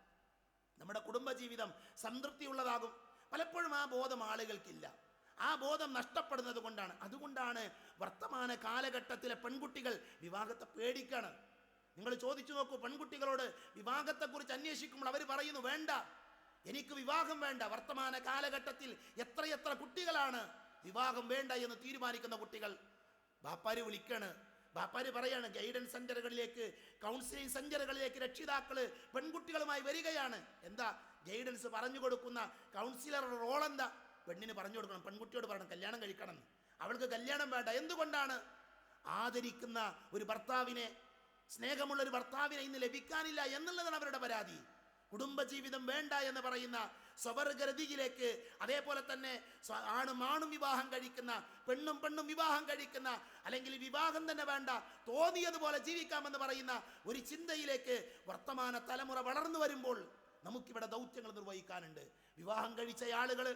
നമ്മുടെ കുടുംബജീവിതം സംതൃപ്തിയുള്ളതാകും. പലപ്പോഴും ആ ബോധം ആളുകൾക്കില്ല. ആ ബോധം നഷ്ടപ്പെടുന്നത് കൊണ്ടാണ്. അതുകൊണ്ടാണ് വർത്തമാന കാലഘട്ടത്തിലെ പെൺകുട്ടികൾ വിവാഹത്തെ പേടിക്കാണ്. നിങ്ങൾ ചോദിച്ചു നോക്കൂ പെൺകുട്ടികളോട് വിവാഹത്തെക്കുറിച്ച് അന്വേഷിക്കുമ്പോൾ അവർ പറയുന്നു വേണ്ട എനിക്ക് വിവാഹം വേണ്ട. വർത്തമാന കാലഘട്ടത്തിൽ എത്രയെത്ര കുട്ടികളാണ് വിവാഹം വേണ്ട എന്ന് തീരുമാനിക്കുന്ന കുട്ടികൾ? ബാപ്പാര് വിളിക്കാണ്. ബാപ്പാര് പറയാണ് ഗൈഡൻസ് സെന്ററുകളിലേക്ക് കൗൺസിലിംഗ് സെന്ററുകളിലേക്ക് രക്ഷിതാക്കൾ പെൺകുട്ടികളുമായി വരികയാണ്. എന്താ? ഗൈഡൻസ് പറഞ്ഞു കൊടുക്കുന്ന കൗൺസിലറുടെ റോൾ എന്താ പെണ്ണിന് പറഞ്ഞു കൊടുക്കണം പെൺകുട്ടിയോട് പറയണം കല്യാണം കഴിക്കണം. അവൾക്ക് കല്യാണം വേണ്ട. എന്തുകൊണ്ടാണ്? ആദരിക്കുന്ന ഒരു ഭർത്താവിനെ സ്നേഹമുള്ള ഒരു ഭർത്താവിനെ ഇന്ന് ലഭിക്കാനില്ല എന്നുള്ളതാണ് അവരുടെ പരാതി. കുടുംബജീവിതം വേണ്ട എന്ന് പറയുന്ന സ്വവർഗരതിയിലേക്ക് അതേപോലെ തന്നെ ആണും ആണും വിവാഹം കഴിക്കുന്ന പെണ്ണും പെണ്ണും വിവാഹം കഴിക്കുന്ന അല്ലെങ്കിൽ വിവാഹം തന്നെ വേണ്ട തോന്നിയതുപോലെ ജീവിക്കാമെന്ന് പറയുന്ന ഒരു ചിന്തയിലേക്ക് വർത്തമാന തലമുറ വളർന്നു വരുമ്പോൾ നമുക്കിവിടെ ദൗത്യങ്ങൾ നിർവഹിക്കാനുണ്ട്. വിവാഹം കഴിച്ച ആളുകൾ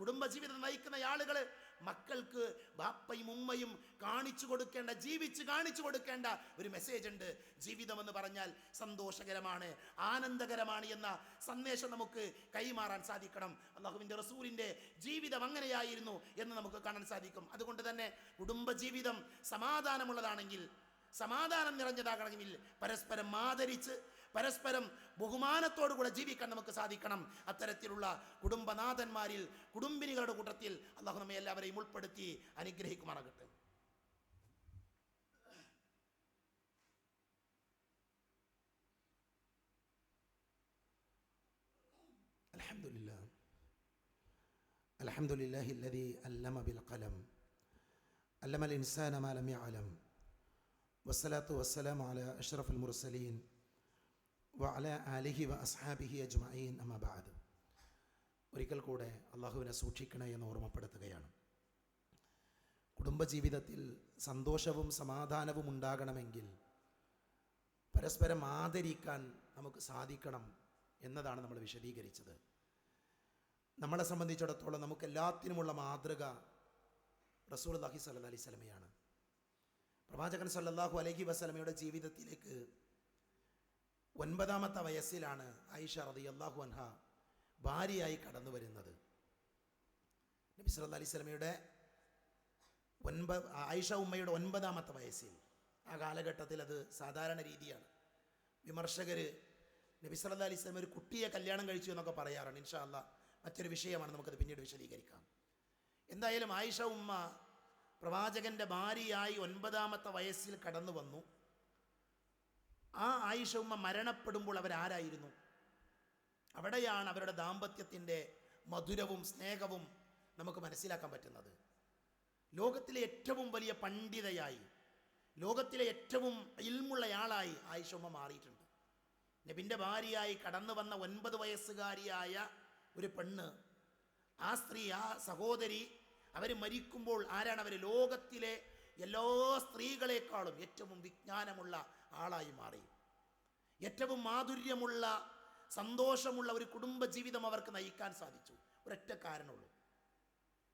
കുടുംബജീവിതം നയിക്കുന്ന ആളുകൾ മക്കൾക്ക് ബാപ്പയും ഉമ്മയും കാണിച്ചു കൊടുക്കേണ്ട ജീവിച്ച് കാണിച്ചു കൊടുക്കേണ്ട ഒരു മെസ്സേജ് ഉണ്ട്. ജീവിതം എന്ന് പറഞ്ഞാൽ സന്തോഷകരമാണ് ആനന്ദകരമാണ് എന്ന സന്ദേശം നമുക്ക് കൈമാറാൻ സാധിക്കണം. അള്ളാഹുവിന്റെ റസൂലിന്റെ ജീവിതം അങ്ങനെയായിരുന്നു എന്ന് നമുക്ക് കാണാൻ സാധിക്കും. അതുകൊണ്ട് തന്നെ കുടുംബജീവിതം സമാധാനമുള്ളതാണെങ്കിൽ സമാധാനം നിറഞ്ഞതാകണമെങ്കിൽ പരസ്പരം ആദരിച്ച് പരസ്പരം ബഹുമാനത്തോടുകൂടെ ജീവിക്കാൻ നമുക്ക് സാധിക്കണം അത്തരത്തിലുള്ള കുടുംബനാഥന്മാരിൽ കുടുംബിനികളുടെ കൂട്ടത്തിൽ അള്ളാഹു നമ്മെ എല്ലാവരെയും ഉൾപ്പെടുത്തി അനുഗ്രഹിക്കുമാറാകട്ടെ الحمد لله الحمد لله الذي علم بالقلم علم الإنسان ما لم يعلم والصلاة والسلام على أشرف المرسلين വഅല അലിഹി വ അസ്ഹാബിഹി അജ്മഈൻ അമബാദ് ഒരിക്കൽ കൂടെ അള്ളാഹുവിനെ സൂക്ഷിക്കണേ എന്ന് ഓർമ്മപ്പെടുത്തുകയാണ്. കുടുംബജീവിതത്തിൽ സന്തോഷവും സമാധാനവും ഉണ്ടാകണമെങ്കിൽ പരസ്പരം ആദരിക്കാൻ നമുക്ക് സാധിക്കണം എന്നതാണ് നമ്മൾ വിശദീകരിച്ചത്. നമ്മളെ സംബന്ധിച്ചിടത്തോളം നമുക്കെല്ലാത്തിനുമുള്ള മാതൃക റസൂൽ അള്ളാഹി സല്ലാ അലൈഹി പ്രവാചകൻ സല്ലാഹു അലഹി വസ്ലമയുടെ ജീവിതത്തിലേക്ക് ഒൻപതാമത്തെ വയസ്സിലാണ് ആയിഷ റതി അള്ളാഹു അൻഹ ഭാര്യയായി കടന്നു വരുന്നത്. നബി സല്ലല്ലാഹു അലൈഹി ഒൻപത് ആയിഷ ഉമ്മയുടെ ഒൻപതാമത്തെ വയസ്സിൽ. ആ കാലഘട്ടത്തിൽ അത് സാധാരണ രീതിയാണ്. വിമർശകർ നബി സല്ലല്ലാഹു അലൈഹി സ്വലം ഒരു കുട്ടിയെ കല്യാണം കഴിച്ചു എന്നൊക്കെ പറയാറുണ്ട്. ഇൻഷാ അല്ല മറ്റൊരു വിഷയമാണ് നമുക്കത് പിന്നീട് വിശദീകരിക്കാം. എന്തായാലും ആയിഷ ഉമ്മ പ്രവാചകന്റെ ഭാര്യയായി ഒൻപതാമത്തെ വയസ്സിൽ കടന്നു വന്നു. ആ ആയിഷ ഉമ്മ മരണപ്പെടുമ്പോൾ അവരാരായിരുന്നു? അവിടെയാണ് അവരുടെ ദാമ്പത്യത്തിന്റെ മധുരവും സ്നേഹവും നമുക്ക് മനസ്സിലാക്കാൻ പറ്റുന്നത്. ലോകത്തിലെ ഏറ്റവും വലിയ പണ്ഡിതയായി ലോകത്തിലെ ഏറ്റവും ഇൽമുള്ളയാളായി ആയിഷ ഉമ്മ മാറിയിട്ടുണ്ട്. നബിന്റെ ഭാര്യയായി കടന്നു വന്ന ഒൻപത് വയസ്സുകാരിയായ ഒരു പെണ്ണ് ആ സ്ത്രീ ആ സഹോദരി അവർ മരിക്കുമ്പോൾ ആരാണ് അവർ ലോകത്തിലെ എല്ലാ സ്ത്രീകളെക്കാളും ഏറ്റവും വിജ്ഞാനമുള്ള ആളായി മാറി. ഏറ്റവും മാധുര്യമുള്ള സന്തോഷമുള്ള ഒരു കുടുംബ ജീവിതം അവർക്ക് നയിക്കാൻ സാധിച്ചു. ഒരൊറ്റ കാരണമുള്ളൂ.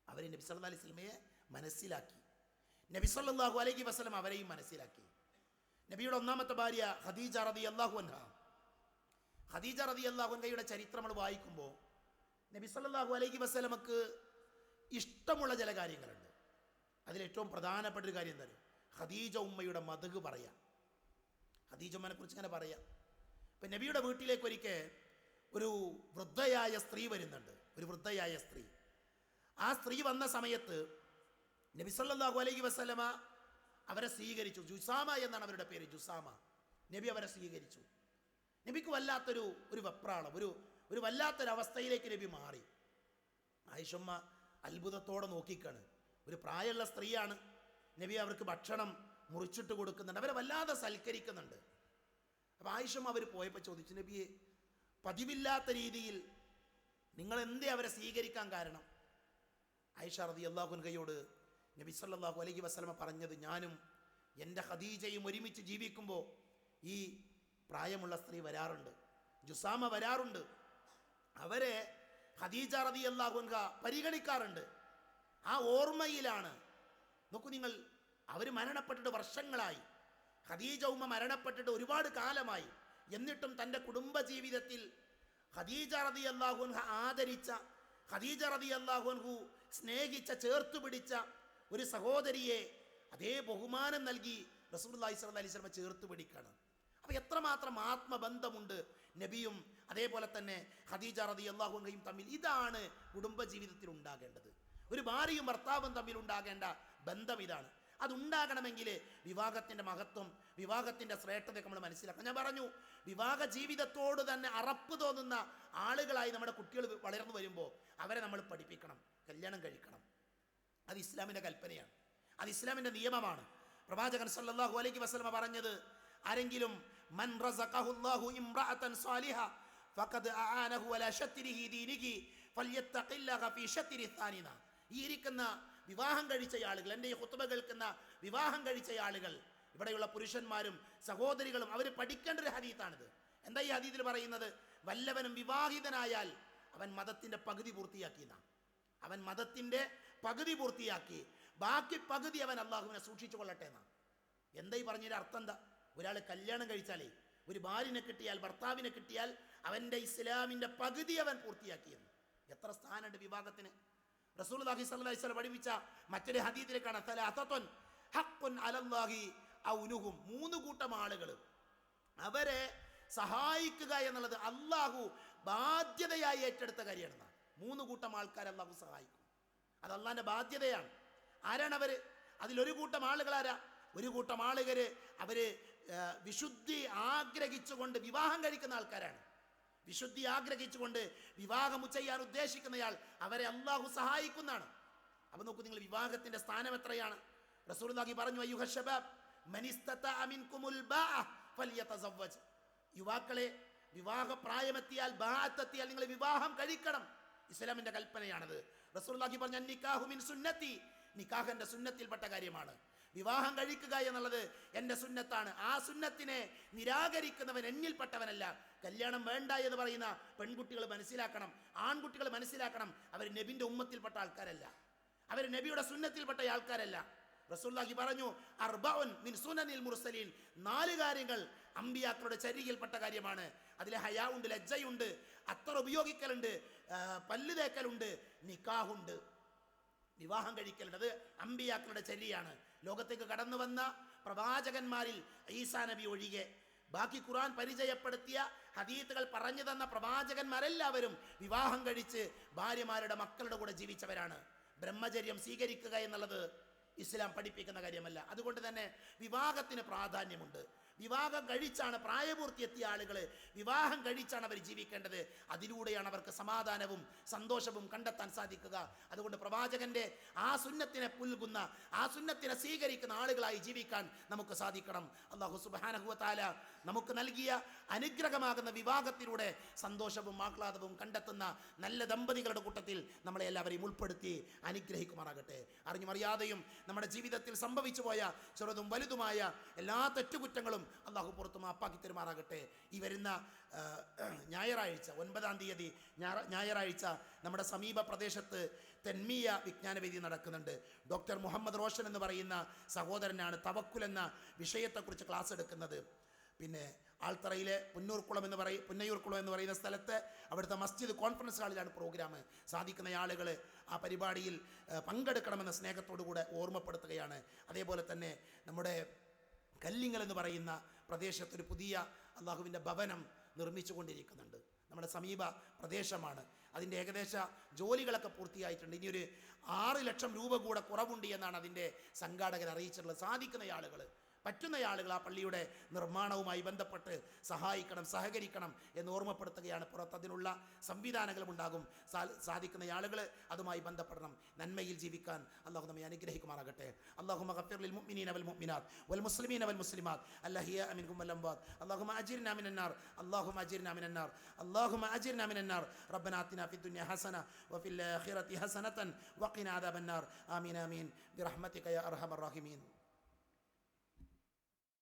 അവർ നബി സല്ലാ അലൈഹി സ്വലമയെ മനസ്സിലാക്കി. നബി സല്ലാഹു അലൈഹി വസ്ലം അവരെയും മനസ്സിലാക്കി. നബിയുടെ ഒന്നാമത്തെ ഭാര്യ ഖദീജ റതി അള്ളാഹു അൻഹ. ഖദീജ റതി അൻഹയുടെ ചരിത്രം നമ്മൾ വായിക്കുമ്പോൾ നബി സല്ലാഹു അലൈഹി വസ്ലമക്ക് ഇഷ്ടമുള്ള ചില കാര്യങ്ങളുണ്ട്. അതിലേറ്റവും പ്രധാനപ്പെട്ട ഒരു കാര്യം എന്താണ് ഖദീജ ഉമ്മയുടെ മതക് പറയാം. ഖദീജ ഉമ്മനെ കുറിച്ച് ഇങ്ങനെ പറയാം. ഇപ്പം നബിയുടെ വീട്ടിലേക്ക് ഒരിക്കൽ ഒരു വൃദ്ധയായ സ്ത്രീ വരുന്നുണ്ട്. ഒരു വൃദ്ധയായ സ്ത്രീ. ആ സ്ത്രീ വന്ന സമയത്ത് നബി സല്ലല്ലാഹു അലൈഹി വസ്ലമ അവരെ സ്വീകരിച്ചു. ജുസാമ എന്നാണ് അവരുടെ പേര് ജുസാമ. നബി അവരെ സ്വീകരിച്ചു. നബിക്ക് വല്ലാത്തൊരു ഒരു വെപ്രാളം ഒരു ഒരു വല്ലാത്തൊരവസ്ഥയിലേക്ക് നബി മാറി. ആയിഷമ്മ അത്ഭുതത്തോടെ നോക്കിക്കാണ്. ഒരു പ്രായമുള്ള സ്ത്രീയാണ്. നബി അവർക്ക് ഭക്ഷണം മുറിച്ചിട്ട് കൊടുക്കുന്നുണ്ട്. അവരെ വല്ലാതെ സൽക്കരിക്കുന്നുണ്ട്. അപ്പോൾ ആയിഷം അവർ പോയപ്പോൾ ചോദിച്ചു നബിയെ പതിവില്ലാത്ത രീതിയിൽ നിങ്ങൾ എന്തേ അവരെ സ്വീകരിക്കാൻ കാരണം? ആയിഷ റതി അള്ളാഹുൻകയോട് നബി സല്ലാഹു അലൈഹി വസ്ലമ പറഞ്ഞത് ഞാനും എന്റെ ഖദീജയും ഒരുമിച്ച് ജീവിക്കുമ്പോൾ ഈ പ്രായമുള്ള സ്ത്രീ വരാറുണ്ട്. ജുസാമ വരാറുണ്ട്. അവരെ ഖദീജ റതി അള്ളാഹുൻക പരിഗണിക്കാറുണ്ട്. ആ ഓർമ്മയിലാണ്. നോക്കൂ നിങ്ങൾ അവർ മരണപ്പെട്ടിട്ട് വർഷങ്ങളായി. ഖദീജ ഉമ്മ മരണപ്പെട്ടിട്ട് ഒരുപാട് കാലമായി. എന്നിട്ടും തന്റെ കുടുംബ ജീവിതത്തിൽ ഖദീജ റതി അള്ളാഹുൻഹ ആദരിച്ച ഖദീജ റതി അള്ളാഹുൻഹു സ്നേഹിച്ച ചേർത്തു പിടിച്ച ഒരു സഹോദരിയെ അതേ ബഹുമാനം നൽകി റസൂലുള്ളാഹി സ്വല്ലല്ലാഹി അലൈഹി വസല്ലം ചേർത്ത് പിടിക്കാണ്. അപ്പോൾ എത്രമാത്രം ആത്മബന്ധമുണ്ട് നബിയും അതേപോലെ തന്നെ ഖദീജ റതി അള്ളാഹുൻഹയും തമ്മിൽ. ഇതാണ് കുടുംബ ജീവിതത്തിൽ ഉണ്ടാകേണ്ടത് ഒരു ഭാര്യയും ഭർത്താവും തമ്മിൽ ഉണ്ടാകേണ്ട ബന്ധം ഇതാണ്. അതുണ്ടാകണമെങ്കിൽ വിവാഹത്തിന്റെ മഹത്വം വിവാഹത്തിന്റെ ശ്രേഷ്ഠതയൊക്കെ നമ്മൾ മനസ്സിലാക്കണം. ഞാൻ പറഞ്ഞു വിവാഹ ജീവിതത്തോട് തന്നെ അറപ്പ് തോന്നുന്ന ആളുകളായി നമ്മുടെ കുട്ടികൾ വളർന്നു വരുമ്പോൾ അവരെ നമ്മൾ പഠിപ്പിക്കണം കല്യാണം കഴിക്കണം. അത് ഇസ്ലാമിന്റെ കൽപ്പനയാണ്. അത് ഇസ്ലാമിന്റെ നിയമമാണ്. പ്രവാചകൻ സല്ലാഹു അലൈഹി വസ്ലമ പറഞ്ഞത് ആരെങ്കിലും മൻ റസഖഹുല്ലാഹു ഫഖദ് ഫീ ഈ ഇരിക്കുന്ന വിവാഹം കഴിച്ച ആളുകൾ എന്റെ ഈ കുത്തുമ കേൾക്കുന്ന വിവാഹം കഴിച്ച ആളുകൾ ഇവിടെയുള്ള പുരുഷന്മാരും സഹോദരികളും അവർ പഠിക്കേണ്ട ഒരു ഹദീത്താണിത്. എന്താ ഈ ഹദീത്തിൽ പറയുന്നത്? വല്ലവനും വിവാഹിതനായാൽ അവൻ മതത്തിന്റെ പകുതി പൂർത്തിയാക്കിയെന്നാണ് അവൻ മതത്തിന്റെ പകുതി പൂർത്തിയാക്കി. ബാക്കി പകുതി അവൻ അള്ളാഹുവിനെ സൂക്ഷിച്ചു കൊള്ളട്ടെ എന്നാണ് എന്താ ഈ പറഞ്ഞൊരു അർത്ഥം എന്താ? ഒരാൾ കല്യാണം കഴിച്ചാലേ ഒരു ഭാര്യനെ കിട്ടിയാൽ ഭർത്താവിനെ കിട്ടിയാൽ അവന്റെ ഇസ്ലാമിന്റെ പകുതി അവൻ പൂർത്തിയാക്കിയെന്ന്. എത്ര സ്ഥാനമുണ്ട് വിവാഹത്തിന്? റസൂൽ അലൈഹി പഠിപ്പിച്ച മറ്റൊരു ഹദീദിലേക്കാണ് സലാസത്തുൻ ഹഖുൻ അലല്ലാഹി മൂന്ന് കൂട്ടം ആളുകൾ. അവരെ സഹായിക്കുക എന്നുള്ളത് അള്ളാഹു ബാധ്യതയായി ഏറ്റെടുത്ത കാര്യമാണ് മൂന്ന് കൂട്ടം ആൾക്കാർ അള്ളാഹു സഹായിക്കും. അത് അള്ളാഹിന്റെ ബാധ്യതയാണ്. ആരാണ് അവർ അതിലൊരു കൂട്ടം ആളുകൾ ആരാ? ഒരു കൂട്ടം ആളുകൾ അവർ വിശുദ്ധി ആഗ്രഹിച്ചുകൊണ്ട് വിവാഹം കഴിക്കുന്ന ആൾക്കാരാണ്. വിശുദ്ധി ആഗ്രഹിച്ചുകൊണ്ട് വിവാഹം ചെയ്യാൻ ഉദ്ദേശിക്കുന്നയാൾ അവരെ അള്ളാഹു സഹായിക്കുന്നതാണ്. അപ്പൊ നോക്കൂ നിങ്ങൾ വിവാഹത്തിന്റെ സ്ഥാനം എത്രയാണ്? പറഞ്ഞു അയ്യുഹ യുവാക്കളെ വിവാഹ പ്രായമെത്തിയാൽ ബാത്തെത്തിയാൽ നിങ്ങൾ വിവാഹം കഴിക്കണം. ഇസ്ലാമിന്റെ കൽപ്പനയാണത്. റസൂലുള്ളാഹി പറഞ്ഞു നിക്കാഹു മിൻ സുന്നത്തി. നിക്കാഹന്റെ സുന്നത്തിൽപ്പെട്ട കാര്യമാണ്. വിവാഹം കഴിക്കുക എന്നുള്ളത് എന്റെ സുന്നത്താണ്. ആ സുന്നത്തിനെ നിരാകരിക്കുന്നവൻ എന്നിൽപ്പെട്ടവനല്ല. കല്യാണം വേണ്ട എന്ന് പറയുന്ന പെൺകുട്ടികൾ മനസ്സിലാക്കണം ആൺകുട്ടികൾ മനസ്സിലാക്കണം അവർ നബിന്റെ ഉമ്മത്തിൽപ്പെട്ട ആൾക്കാരല്ല. അവർ നബിയുടെ സുന്നത്തിൽപ്പെട്ട ആൾക്കാരല്ല. റസൂല്ലാഹി പറഞ്ഞു അർബഉൻ മിൻ സുനനിൽ മുർസലീൻ. നാല് കാര്യങ്ങൾ അമ്പിയാക്കളുടെ ചരിയിൽപ്പെട്ട കാര്യമാണ്. അതിൽ ഉണ്ട് ലജ്ജയുണ്ട് അത്ര ഉപയോഗിക്കലുണ്ട് പല്ലുതേക്കലുണ്ട് പല്ല് തേക്കലുണ്ട് നിക്കാഹുണ്ട്. വിവാഹം കഴിക്കലുണ്ട് അത് അമ്പിയാക്കളുടെ ചര്യയാണ് ലോകത്തേക്ക് കടന്നു വന്ന പ്രവാചകന്മാരിൽ ഈസാ നബി ഒഴികെ ബാക്കി ഖുറാൻ പരിചയപ്പെടുത്തിയ ഹദീത്തുകൾ പറഞ്ഞു തന്ന പ്രവാചകന്മാരെല്ലാവരും വിവാഹം കഴിച്ച് ഭാര്യമാരുടെ മക്കളുടെ കൂടെ ജീവിച്ചവരാണ്. ബ്രഹ്മചര്യം സ്വീകരിക്കുക എന്നുള്ളത് ഇസ്ലാം പഠിപ്പിക്കുന്ന കാര്യമല്ല. അതുകൊണ്ട് തന്നെ വിവാഹത്തിന് പ്രാധാന്യമുണ്ട്. വിവാഹം കഴിച്ചാണ് പ്രായപൂർത്തിയെത്തിയ ആളുകൾ വിവാഹം കഴിച്ചാണ് അവർ ജീവിക്കേണ്ടത്. അതിലൂടെയാണ് അവർക്ക് സമാധാനവും സന്തോഷവും കണ്ടെത്താൻ സാധിക്കുക. അതുകൊണ്ട് പ്രവാചകന്റെ ആ സുന്നത്തിനെ പുൽകുന്ന ആ സുന്നത്തിനെ സ്വീകരിക്കുന്ന ആളുകളായി ജീവിക്കാൻ നമുക്ക് സാധിക്കണം. അള്ളാഹു സുബാനഹുവത്താല നമുക്ക് നൽകിയ അനുഗ്രഹമാകുന്ന വിവാഹത്തിലൂടെ സന്തോഷവും ആഹ്ലാദവും കണ്ടെത്തുന്ന നല്ല ദമ്പതികളുടെ കൂട്ടത്തിൽ നമ്മളെ എല്ലാവരെയും ഉൾപ്പെടുത്തി അനുഗ്രഹിക്കുമാറാകട്ടെ. അറിഞ്ഞുമറിയാതെയും നമ്മുടെ ജീവിതത്തിൽ സംഭവിച്ചു പോയ ചെറുതും വലുതുമായ എല്ലാ തെറ്റുകുറ്റങ്ങളും അള്ളാഹു പുറത്ത് മാപ്പാക്കി തരുമാറാകട്ടെ. ഈ വരുന്ന ഞായറാഴ്ച ഒൻപതാം തീയതി ഞായറാഴ്ച നമ്മുടെ സമീപ പ്രദേശത്ത് തെന്മീയ വിജ്ഞാനവേദി നടക്കുന്നുണ്ട്. ഡോക്ടർ മുഹമ്മദ് റോഷൻ എന്ന് പറയുന്ന സഹോദരനാണ് തവക്കുൽ എന്ന വിഷയത്തെക്കുറിച്ച് ക്ലാസ് എടുക്കുന്നത്. പിന്നെ ആൾത്തറയിലെ പുന്നൂർക്കുളം എന്ന് പറയും പുന്നയൂർക്കുളം എന്ന് പറയുന്ന സ്ഥലത്ത് അവിടുത്തെ മസ്ജിദ് കോൺഫറൻസ് ഹാളിലാണ് പ്രോഗ്രാം സാധിക്കുന്ന ആളുകൾ ആ പരിപാടിയിൽ പങ്കെടുക്കണമെന്ന സ്നേഹത്തോടു കൂടെ ഓർമ്മപ്പെടുത്തുകയാണ്. അതേപോലെ തന്നെ നമ്മുടെ കല്ലിങ്ങൽ എന്ന് പറയുന്ന പ്രദേശത്തൊരു പുതിയ അള്ളാഹുവിന്റെ ഭവനം നിർമ്മിച്ചു കൊണ്ടിരിക്കുന്നുണ്ട് നമ്മുടെ സമീപ പ്രദേശമാണ്. അതിന്റെ ഏകദേശ ജോലികളൊക്കെ പൂർത്തിയായിട്ടുണ്ട്. ഇനിയൊരു ആറ് ലക്ഷം രൂപ കൂടെ കുറവുണ്ട് എന്നാണ് അതിന്റെ സംഘാടകർ അറിയിച്ചിട്ടുള്ളത്. സാധിക്കുന്ന ആളുകൾ പറ്റുന്ന ആളുകൾ ആ പള്ളിയുടെ നിർമ്മാണവുമായി ബന്ധപ്പെട്ട് സഹായിക്കണം സഹകരിക്കണം എന്ന് ഓർമ്മപ്പെടുത്തുകയാണ് പുറത്ത് അതിനുള്ള സംവിധാനങ്ങളും ഉണ്ടാകും സാ- സാധിക്കുന്ന ആളുകൾ അതുമായി ബന്ധപ്പെടണം നന്മയിൽ ജീവിക്കാൻ അള്ളാഹു നമ്മെ അനുഗ്രഹിക്കുമാറാകട്ടെ അള്ളാഹു മഗഫിർ മുഅ്മിനീന വൽ മുഅ്മിനാത്ത് വൽ മുസ്ലിമീന വൽ മുസ്ലിമാത്ത് അല്ലഹിയ മിൻകും വൽ അംവാത്ത് اللهم اجرنا من النار اللهم اجرنا من النار اللهم اجرنا من النار ربنا اتنا في الدنيا حسنه وفي الاخره حسنه وقنا عذاب النار امين امين برحمتك يا ارحم الراحمين